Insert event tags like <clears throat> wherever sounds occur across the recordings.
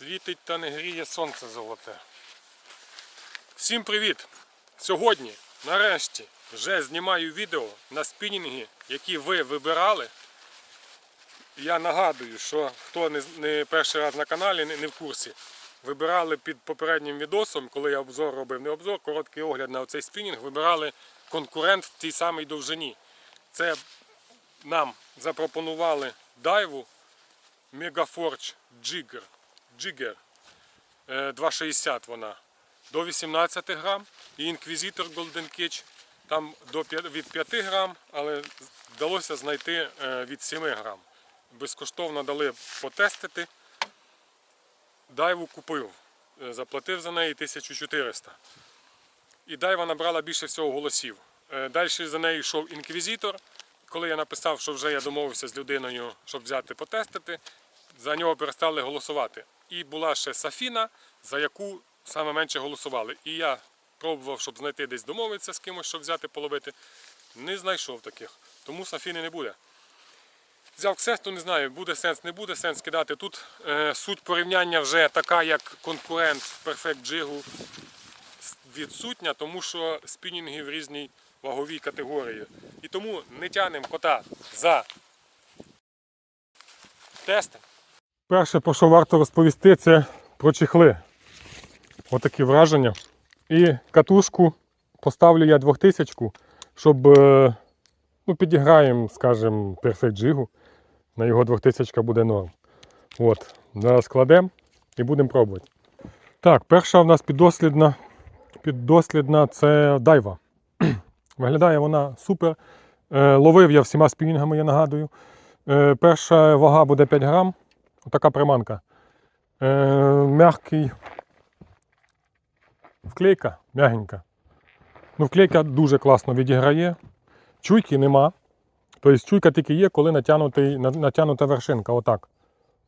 Світить та не гріє сонце золоте. Всім привіт! Сьогодні, нарешті, вже знімаю відео на спінінги, які ви вибирали. Я нагадую, що хто не, перший раз на каналі, не, в курсі, вибирали під попереднім відосом, коли я обзор робив, не обзор, короткий огляд на цей спінінг, вибирали конкурент в тій самій довжині. Це нам запропонували дайву Megaforge Jigger. Е, 2,60 вона. До 18 грам. І інквізитор Golden Cage там до, від 5 грам, але вдалося знайти е, від 7 грам. Безкоштовно дали потестити. Дайву купив. Е, Заплатив за неї 1400. І дайва набрала більше всього голосів. Далі за нею йшов інквізитор. Коли я написав, що вже я домовився з людиною, щоб взяти потестити, за нього перестали голосувати. І була ще Сафіна, за яку саме менше голосували. І я пробував, щоб знайти десь домовитися з кимось, щоб взяти половити. Не знайшов таких. Тому Сафіни не буде. Взяв ксесту, не знаю, буде сенс, не буде сенс кидати. Тут е, суть порівняння вже така, як конкурент Perfect Jig відсутня, тому що спінінги в різній ваговій категорії. І тому не тянемо кота за тестом. Перше, про що варто розповісти, це про чехли. Отакі враження. І катушку поставлю я 2000, щоб е, ну, підіграємо, скажімо, Perfect Jig. На його 2000 буде норм. От, зараз кладемо і будемо пробувати. Так, перша в нас піддослідна, піддослідна це дайва. <clears throat> Виглядає вона супер. Е, ловив я всіма спінінгами, я нагадую. Е, перша вага буде 5 грам. Отака приманка. Е, м'який. Вклейка м'ягенька. Ну, вклейка дуже класно відіграє. Чуйки нема. Тобто чуйка тільки є, коли натягнута вершинка. Отак.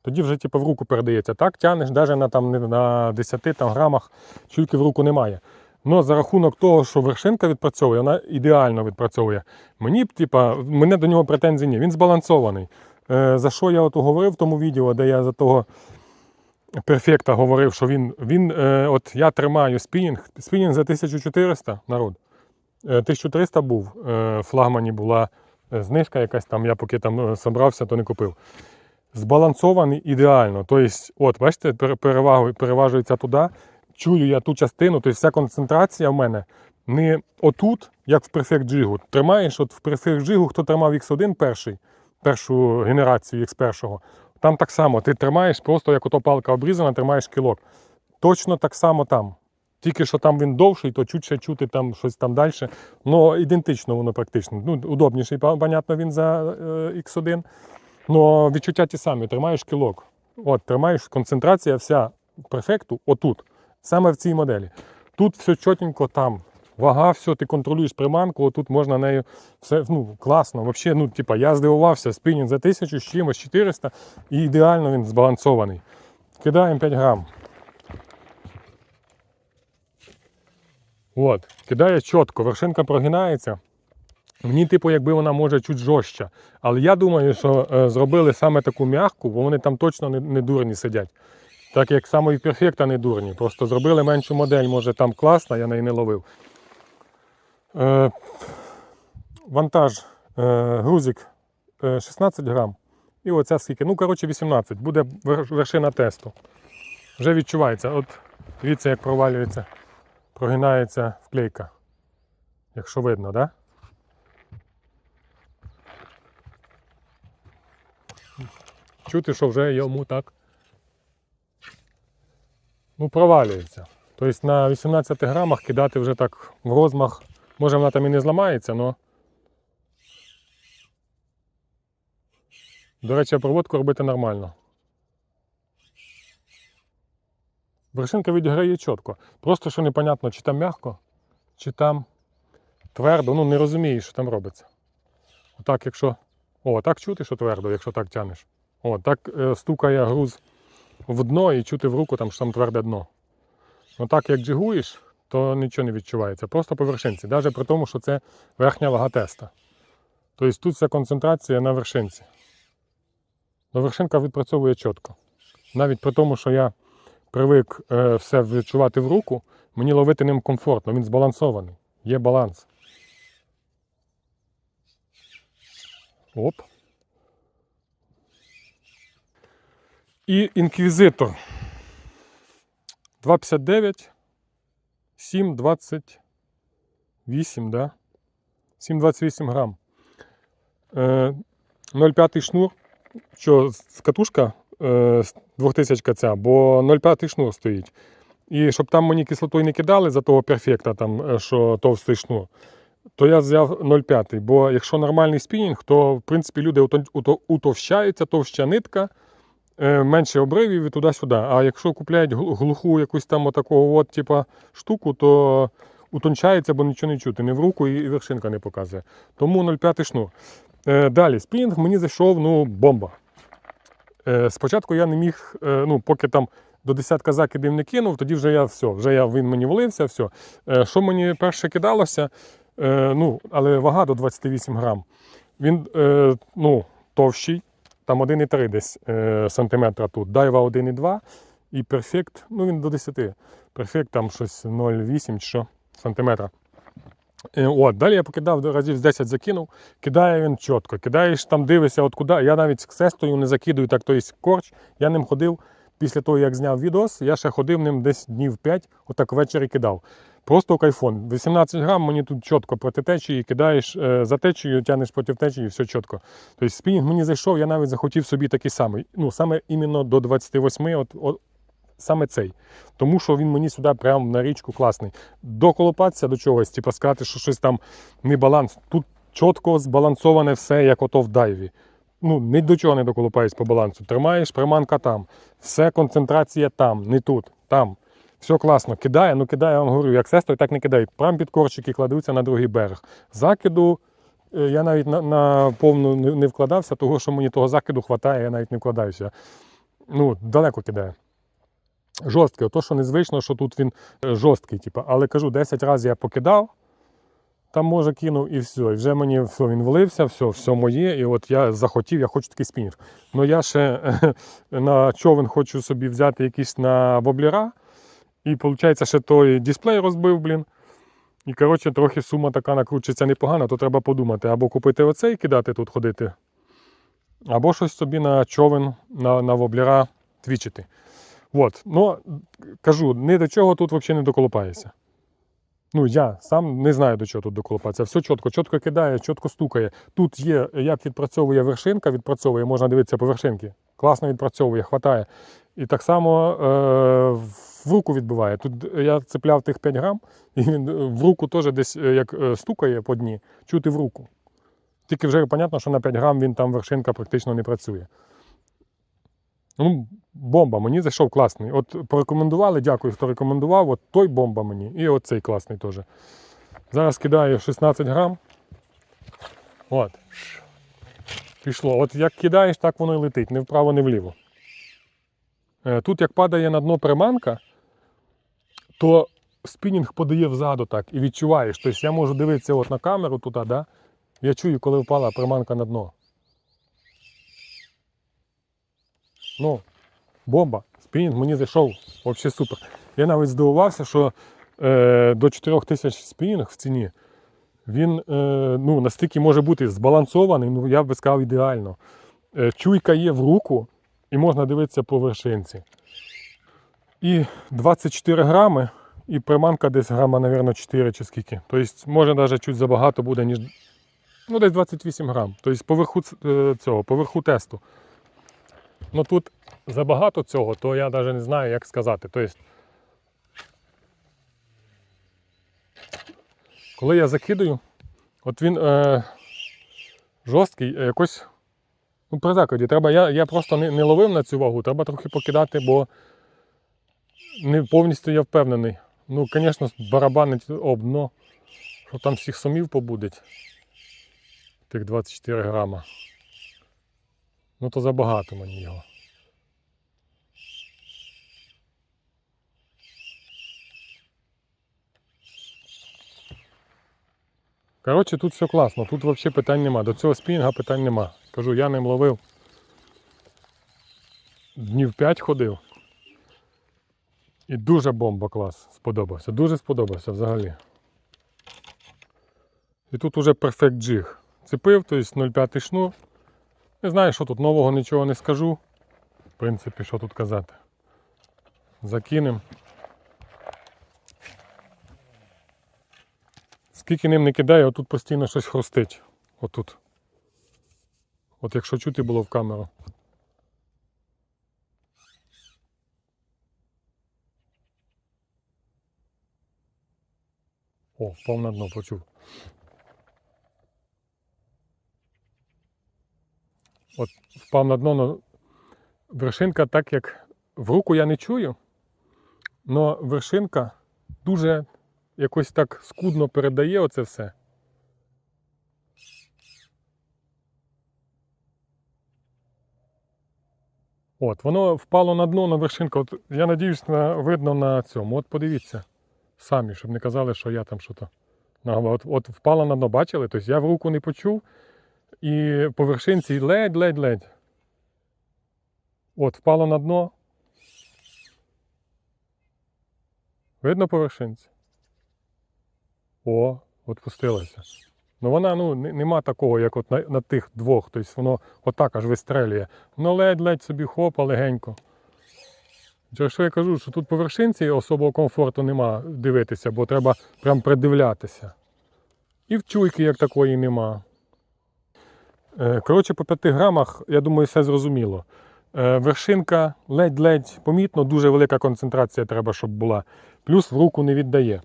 Тоді вже типу, в руку передається. Так тягнеш навіть на, там, на 10 там, грамах чуйки в руку немає. Ну, за рахунок того, що вершинка відпрацьовує, вона ідеально відпрацьовує. Мені б, типа, мене до нього претензій ні. Він збалансований. Е, за що я от говорив в тому відео, де я за того перфекта говорив, що він, він е, от я тримаю спінінг. Спінінг за 1400 народ. Е, 1300 був, е, в флагмані була знижка якась там, я поки там собрався, то не купив. Збалансований ідеально. Тобто, от, бачите, переважується туди. Чую я ту частину, тобто вся концентрація в мене не отут, як в Perfect Jig. Тримаєш, от в Perfect Jig, хто тримав X1 перший, першу генерацію X1, там так само, ти тримаєш просто як ото палка обрізана, тримаєш кілок. Точно так само там. Тільки що там він довший, то чуть ще чути там щось там далі. Ну, ідентично воно практично. Ну, удобніший, понятно, він за е, X1. Ну, відчуття ті самі, тримаєш кілок. От, тримаєш концентрація вся перфекту отут, саме в цій моделі. Тут все чотенько там. Вага, все, ти контролюєш приманку, отут можна нею все ну, класно. Взагалі, ну, типа, я здивувався, спінінг за 1000 з чимось 400 і ідеально він збалансований. Кидаємо 5 грам. От, кидає чітко, вершинка прогинається. Мені, типу, якби вона може чуть жорстча. Але я думаю, що е, зробили саме таку м'яку, бо вони там точно не, не дурні сидять. Так як саме і перфекта не дурні. Просто зробили меншу модель, може там класна, я неї не ловив. Е, вантаж, е, грузик е, 16 грам. І оця скільки? Ну, коротше, 18. Буде вершина тесту. Вже відчувається. От дивіться, як провалюється, прогинається вклейка. Якщо видно? Да? Чути, що вже йому так. Ну, провалюється. Тобто на 18 грамах кидати вже так в розмах. Може вона там і не зламається, але. До речі, проводку робити нормально. Вершинка відіграє чітко. Просто що непонятно, чи там м'яко, чи там твердо. Ну не розумієш, що там робиться. Отак, якщо. О, так чути, що твердо, якщо так тянеш. О, так е, стукає груз в дно і чути в руку, там, що там тверде дно. Отак, як джигуєш, то нічого не відчувається. Просто по вершинці. Навіть при тому, що це верхня вага теста. Тобто тут вся концентрація на вершинці. Но вершинка відпрацьовує чітко. Навіть при тому, що я привик е, все відчувати в руку, мені ловити ним комфортно, він збалансований. Є баланс. Оп. І інквізитор. 2,59, 7,28, да? 7,28 грам. Е, 0,5 шнур. Що, катушка е, з 2000 ця, бо 0,5 шнур стоїть. І щоб там мені кислотою не кидали за того перфекта, там, е, що товстий шнур, то я взяв 0,5. Бо якщо нормальний спінінг, то в принципі люди утовщаються, товща нитка, е, менше обривів і туди-сюди. А якщо купляють глуху якусь там отакого от, типа, штуку, то утончається, бо нічого не чути. Не в руку і вершинка не показує. Тому 0,5 шнур. Е, далі, спінінг мені зайшов, ну, бомба. Е, спочатку я не міг, е, ну, поки там до десятка закидів не кинув, тоді вже я все, вже я, він мені влився, все. Е, що мені перше кидалося, е, ну, але вага до 28 грам. Він е, ну, товщий, там 1,3 десь е, сантиметра тут, дайва 1,2 і перфект, ну він до 10. Перфект там щось 0,8 чи що сантиметра. Е, От, далі я покидав разів з 10 закинув, кидає він чітко. Кидаєш там, дивишся, от куди. Я навіть ксестою не закидую, так то є корч. Я ним ходив після того, як зняв відос, я ще ходив ним десь днів 5, отак ввечері кидав. Просто кайфон. 18 грам мені тут чітко проти течії, кидаєш е, за течією, тянеш проти течії, все чітко. Тобто спінінг мені зайшов, я навіть захотів собі такий самий. Ну, саме іменно до 28, от, от, саме цей. Тому що він мені сюди прямо на річку класний. Доколупатися до чогось, типу сказати, що щось там не баланс. Тут чітко збалансоване все, як ото в дайві. Ну, ні до чого не доколупаєш по балансу. Тримаєш приманка там. Все концентрація там, не тут, там. Все класно. Кидає, ну кидає, я вам говорю, як сестри, так не кидає. Прям під корчики кладуться на другий берег. Закиду. е, Я навіть на, на повну не, вкладався, того що мені того закиду вистачає, я навіть не вкладаюся. Ну, далеко кидає. Жорсткий. Ото, що незвично, що тут він е, жорсткий. Типу. Але кажу, 10 разів я покидав, там може кинув і все. І вже мені все, він влився, все, все моє. І от я захотів, я хочу такий спінінг. Ну я ще <laughs> на човен хочу собі взяти якийсь на воблера. І виходить, ще той дисплей розбив, блін. І коротше, трохи сума така накручується непогано, то треба подумати, або купити оцей кидати тут ходити, або щось собі на човен, на, на воблера твічити. От, ну кажу, ні до чого тут взагалі не доколупаєшся. Ну, я сам не знаю, до чого тут доколупатися. Все чітко, чітко кидає, чітко стукає. Тут є, як відпрацьовує вершинка, відпрацьовує, можна дивитися по вершинки. Класно відпрацьовує, хватає. І так само е, в руку відбиває. Тут я цепляв тих 5 грам, і він е, в руку теж десь е, як е, стукає по дні, чути в руку. Тільки вже зрозуміло, що на 5 грам він там вершинка практично не працює. Ну, бомба, мені зайшов класний. От порекомендували, дякую, хто рекомендував. От той бомба мені. І оцей класний теж. Зараз кидаю 16 грам. От. Пішло. От як кидаєш, так воно і летить. Не вправо, не вліво. Е, Тут, як падає на дно приманка, то спінінг подає взаду так і відчуваєш. Тобто я можу дивитися от на камеру туди, да? я чую, коли впала приманка на дно. Ну, бомба. Спінінг мені зайшов. Взагалі супер. Я навіть здивувався, що е, до 4 тисяч спінінг в ціні. Він е, ну, настільки може бути збалансований, ну я би сказав, ідеально. Е, чуйка є в руку і можна дивитися по вершинці. І 24 грами, і приманка десь грама, мабуть, 4 чи скільки. Тобто, може навіть чуть забагато буде, ніж. Ну, десь 28 грам. Тобто по верху ц- е, цього, по верху тесту. Ну тут забагато цього, то я навіть не знаю, як сказати. Тобто, коли я закидаю, от він е, жорсткий, е, якось ну, при закиді. Треба, я, я просто не, не ловив на цю вагу, треба трохи покидати, бо не повністю я впевнений. Ну, звісно, барабанить об дно, що там всіх сумів побудить. Тих 24 грама. Ну то забагато мені його. Коротше, тут все класно, тут взагалі питань нема. До цього спінга питань нема. Кажу, я ним ловив. Днів 5 ходив. І дуже бомба клас. Сподобався. Дуже сподобався взагалі. І тут уже перфект джиг. Цепив, тобто 0,5 шнур. Не знаю, що тут нового нічого не скажу. В принципі, що тут казати. Закинем. Скільки ним не кидаю, отут постійно щось хрустить. Отут. От якщо чути було в камеру. О, впав на дно, почув. От впав на дно, но вершинка так як в руку я не чую, але вершинка дуже якось так скудно передає оце все. От, воно впало на дно на вершинку. От, я надіюсь, на, видно на цьому. От подивіться самі, щоб не казали, що я там що то. От, от впало на дно, бачили? Тобто я в руку не почув і по вершинці ледь-ледь-ледь. От, впало на дно. Видно по вершинці? О, відпустилося. Ну вона ну, не- нема такого, як от на, на тих двох. Тобто воно отак аж вистрелює. Воно ледь-ледь собі хопа легенько. Через що я кажу, що тут по вершинці особого комфорту нема дивитися, бо треба прям придивлятися. І в чуйки як такої нема. Е, Коротше, по 5 грамах, я думаю, все зрозуміло. Е, Вершинка ледь-ледь помітно, дуже велика концентрація треба, щоб була. Плюс в руку не віддає.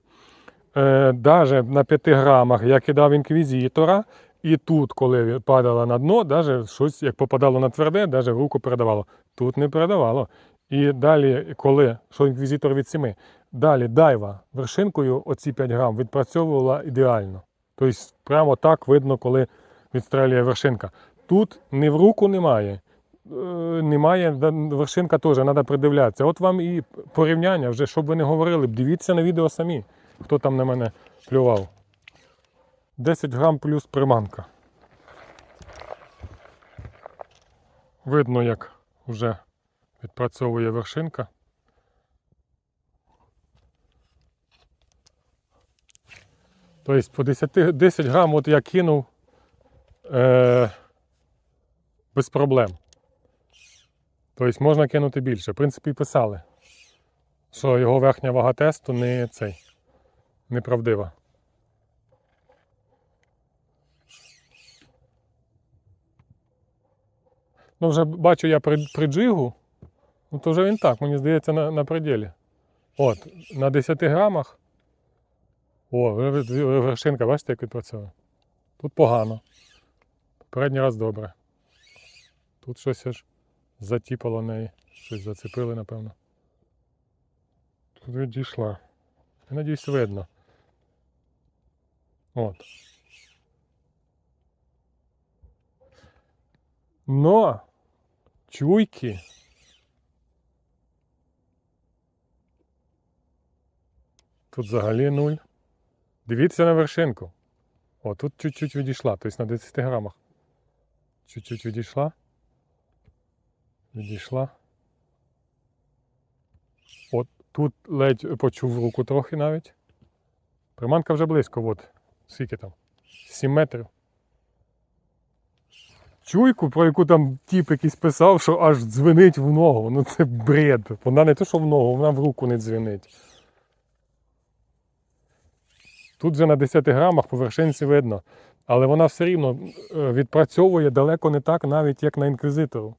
Е, Даже на 5 грамах я кидав інквізитора, і тут, коли падала на дно, даже щось як попадало на тверде, даже в руку передавало. Тут не передавало. І далі, коли що інквізитор від 7, далі дайва вершинкою оці 5 грам відпрацьовувала ідеально. Тобто, прямо так видно, коли відстрелює вершинка. Тут ні в руку немає. Е, Немає, вершинка теж, треба придивлятися. От вам і порівняння, вже щоб ви не говорили, дивіться на відео самі, хто там на мене плював. 10 грам плюс приманка. Видно, як вже відпрацьовує вершинка. Тобто по 10, 10 грам от я кинув е, без проблем. Тобто можна кинути більше. В принципі, писали, що його верхня вага тесту не цей, неправдива. Ну, вже бачу я при, при джигу, ну то вже він так, мені здається, на, на пределі. От, на 10 грамах. О, вершинка, бачите, як відпрацьовує? Тут погано. Передній раз добре. Тут щось аж затіпало неї. Щось зацепили, напевно. Тут відійшла. Я надіюсь, видно. От. Но чуйки. Тут взагалі нуль. Дивіться на вершинку. О, тут чуть-чуть відійшла, тобто на 10 грамах. Чуть-чуть відійшла. Відійшла. От тут ледь почув руку трохи навіть. Приманка вже близько, от. Скільки там? 7 метрів. Чуйку, про яку там тіп якийсь писав, що аж дзвенить в ногу. Ну це бред. Вона не то, що в ногу, вона в руку не дзвенить. Тут вже на 10 грамах по вершинці видно. Але вона все рівно е, відпрацьовує далеко не так, навіть як на інквізитору.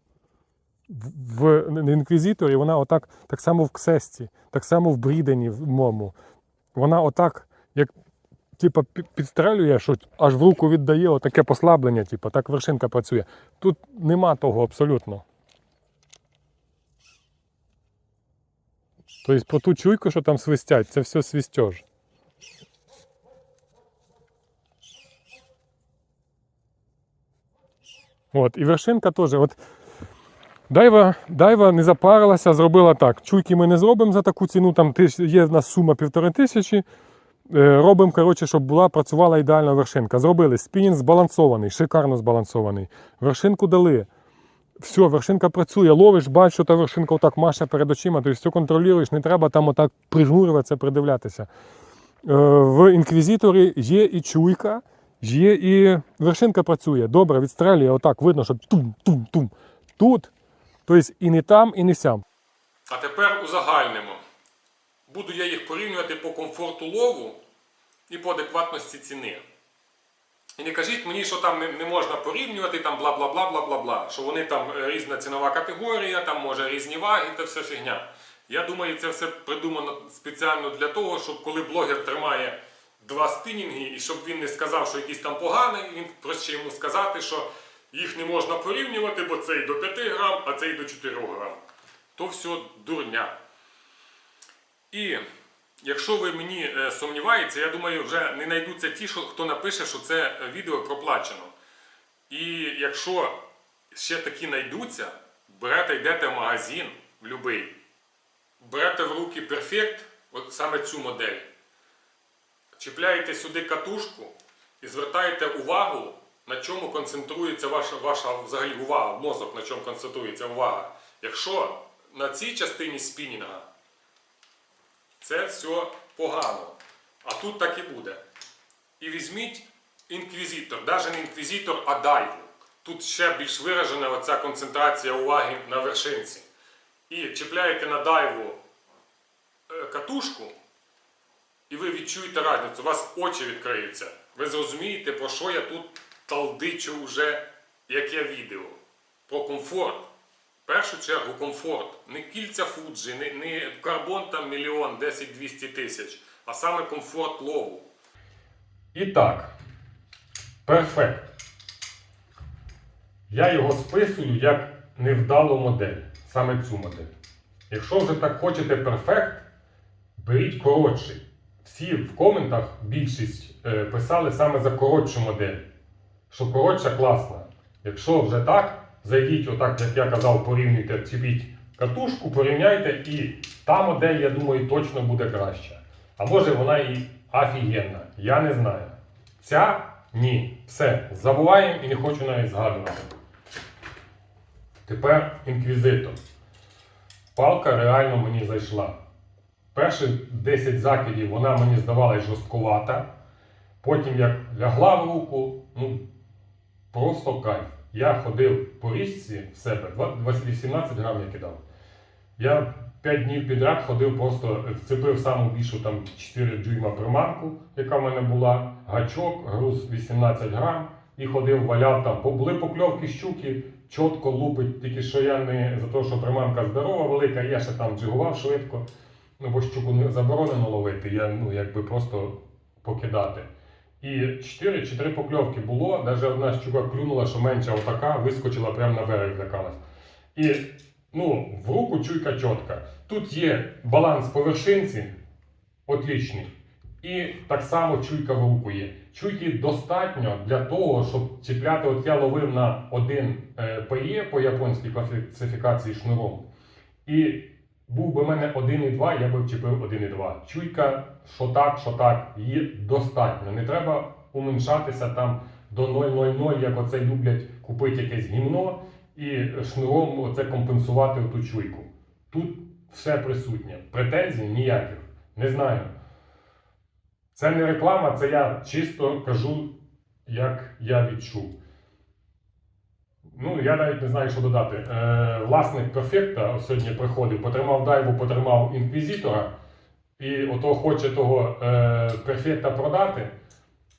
В, інквізиторі вона отак, так само в ксесті, так само в брідені в мому. Вона отак, як типа, пі- підстрелює, що аж в руку віддає отаке послаблення, типа, так вершинка працює. Тут нема того абсолютно. Тобто про ту чуйку, що там свистять, це все свістеж. От, і вершинка теж. От, дайва, дайва не запарилася, зробила так. Чуйки ми не зробимо за таку ціну, там є в нас сума півтори тисячі. Е, робимо, коротше, щоб була, працювала ідеальна вершинка. Зробили спінінг збалансований, шикарно збалансований. Вершинку дали. все, вершинка працює, ловиш, бачиш, що та вершинка отак маша перед очима, тобто все контролюєш, не треба там отак прижмурюватися, придивлятися. Е, В інквізиторі є і чуйка, є і вершинка працює. Добре, відстрелює, отак видно, що тум-тум-тум. Тут, тобто і не там, і не сям. А тепер узагальнимо. Буду я їх порівнювати по комфорту лову і по адекватності ціни. І не кажіть мені, що там не, можна порівнювати, там бла бла бла бла бла бла, що вони там е, різна цінова категорія, там може різні ваги, та все фігня. Я думаю, це все придумано спеціально для того, щоб коли блогер тримає два спінінги, і щоб він не сказав, що якийсь там поганий, він проще йому сказати, що їх не можна порівнювати, бо цей до 5 грам, а цей до 4 грам. То все дурня. І якщо ви мені е, сумніваєтеся, я думаю, вже не знайдуться ті, хто напише, що це відео проплачено. І якщо ще такі знайдуться, берете, йдете в магазин в будь-який, берете в руки перфект, от саме цю модель, чіпляєте сюди катушку і звертаєте увагу, на чому концентрується ваша, ваша взагалі увага, мозок, на чому концентрується увага. Якщо на цій частині спінінга це все погано. А тут так і буде. І візьміть інквізитор, навіть не інквізитор, а дайву. Тут ще більш виражена оця концентрація уваги на вершинці. І чіпляєте на дайву е, катушку, і ви відчуєте разницю, у вас очі відкриються. Ви зрозумієте, про що я тут талдичу вже, яке відео. Про комфорт. В першу чергу комфорт. Не кільця фуджі, не, не карбон там мільйон, 10-200 тисяч, а саме комфорт лову. І так, перфект. Я його списую як невдалу модель, саме цю модель. Якщо вже так хочете перфект, беріть коротший. Всі в коментах більшість е, писали саме за коротшу модель. Що коротша класна. Якщо вже так, зайдіть отак, як я казав, порівнюйте, ціпіть катушку, порівняйте, і та модель, я думаю, точно буде краща. А може вона і офігенна. Я не знаю. Ця ні. Все, забуваємо і не хочу навіть згадувати. Тепер інквізитор. Палка реально мені зайшла. Перші 10 закидів вона мені здавалась жорсткувата. Потім, як лягла в руку, ну просто кайф. Я ходив по річці в себе, 18 грам я кидав. Я 5 днів підряд ходив, просто вцепив саму більшу там 4 дюйма приманку, яка в мене була, гачок, груз 18 грам, і ходив, валяв там. Були покльовки щуки, чітко лупить, тільки що я не за те, що приманка здорова, велика, я ще там джигував швидко. Ну, бо щуку не заборонено ловити, я ну, якби просто покидати. І 4 чи 3 покльовки було, навіть одна щука клюнула, що менша отака, вискочила прямо на берег злякалась. І ну, в руку чуйка чітка. Тут є баланс по вершинці, отлічний. І так само чуйка в руку є. Чуйки достатньо для того, щоб чіпляти, от я ловив на один е, ПЕ по японській класифікації шнуром. І був би в мене 1,2, я би вчепив 1,2. Чуйка, що так, що так, її достатньо. Не треба уменшатися там до 0,00, як оце люблять купити якесь гімно і шнуром оце компенсувати ту чуйку. Тут все присутнє. Претензій ніяких. Не знаю. Це не реклама, це я чисто кажу, як я відчув. Ну, я навіть не знаю, що додати. Е, власник перфекта сьогодні приходив, потримав дайву, потримав інквізитора, і ото хоче того е, перфекта продати.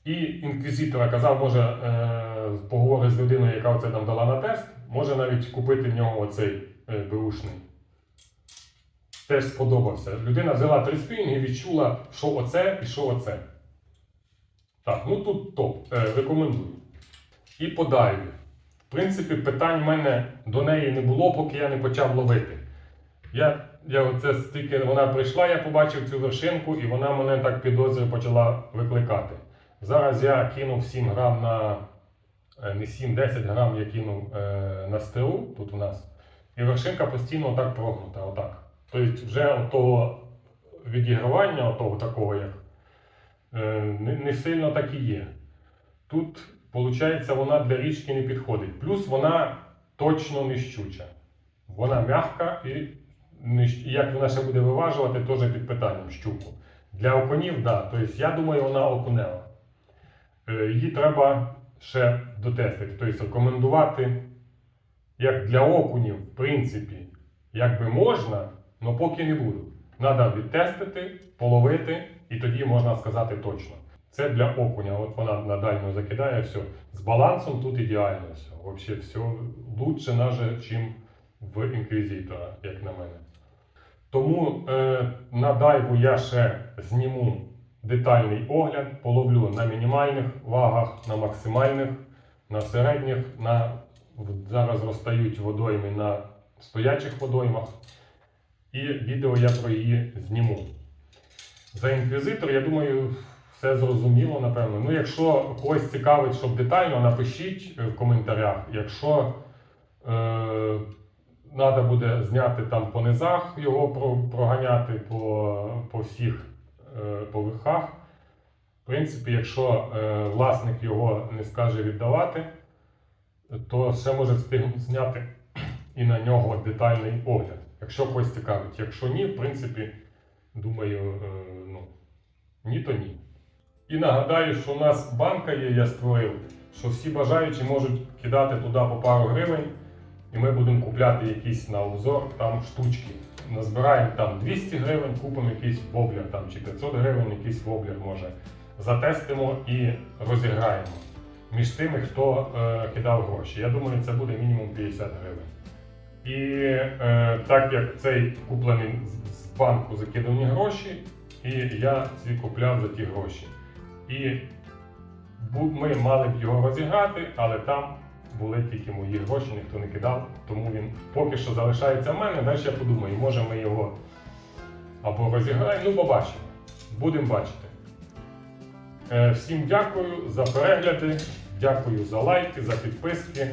І інквізитора казав, може е, поговорити з людиною, яка оце нам дала на тест, може навіть купити в нього оцей е, беушний. Теж сподобався. Людина взяла три спінги і відчула, що оце і що оце. Так, ну тут топ. Е, рекомендую. І по дайві. В принципі, питань в мене до неї не було, поки я не почав ловити. Я, я оце стільки вона прийшла, я побачив цю вершинку, і вона мене так підозрює почала викликати. Зараз я кинув 7 грам на е, не 7-10 грам я кинув е, на стелу тут у нас. І вершинка постійно отак прогнута. Отак. Тобто вже того відігравання, того такого як е, не, не сильно так і є. Тут, виходить, вона для річки не підходить. Плюс вона точно не щуча. Вона щ- і як вона ще буде виважувати, теж під питанням щуку. Для окунів, так. Да. Тобто, я думаю, вона окунева. Е, Її треба ще дотестити. Тобто рекомендувати, як для окунів, в принципі, як би можна, але поки не буду. Треба відтестити, половити, і тоді можна сказати точно. Це для окуня. От вона на дальню закидає все. З балансом тут ідеально все. Взагалі все лучше навіть, чим в інквізитора, як на мене. Тому е, на дайву я ще зніму детальний огляд, половлю на мінімальних вагах, на максимальних, на середніх, на зараз розстають водойми на стоячих водоймах. І відео я про її зніму. За інквізитор, я думаю, все зрозуміло, напевно. Ну, якщо когось цікавить, щоб детально, напишіть е, в коментарях. Якщо е, треба буде зняти там по низах, його проганяти по, по всіх е, поверхах. В принципі, якщо е, власник його не скаже віддавати, то ще може встигнути зняти і на нього детальний огляд. Якщо когось цікавить. Якщо ні, в принципі, думаю, е, ну, ні, то ні. І нагадаю, що у нас банка є, я створив, що всі бажаючі можуть кидати туди по пару гривень, і ми будемо купляти якісь на обзор там штучки. Назбираємо там 200 гривень, купимо якийсь воблер там, чи 500 гривень, якийсь воблер може. Затестимо і розіграємо між тими, хто е, кидав гроші. Я думаю, це буде мінімум 50 гривень. І е, так як цей куплений з- банку закидані гроші, і я ці купляв за ті гроші. І ми мали б його розіграти, але там були тільки мої гроші, ніхто не кидав, тому він поки що залишається в мене. Далі я подумаю, може ми його або розіграємо, ну побачимо. Будемо бачити. Е, Всім дякую за перегляди, дякую за лайки, за підписки.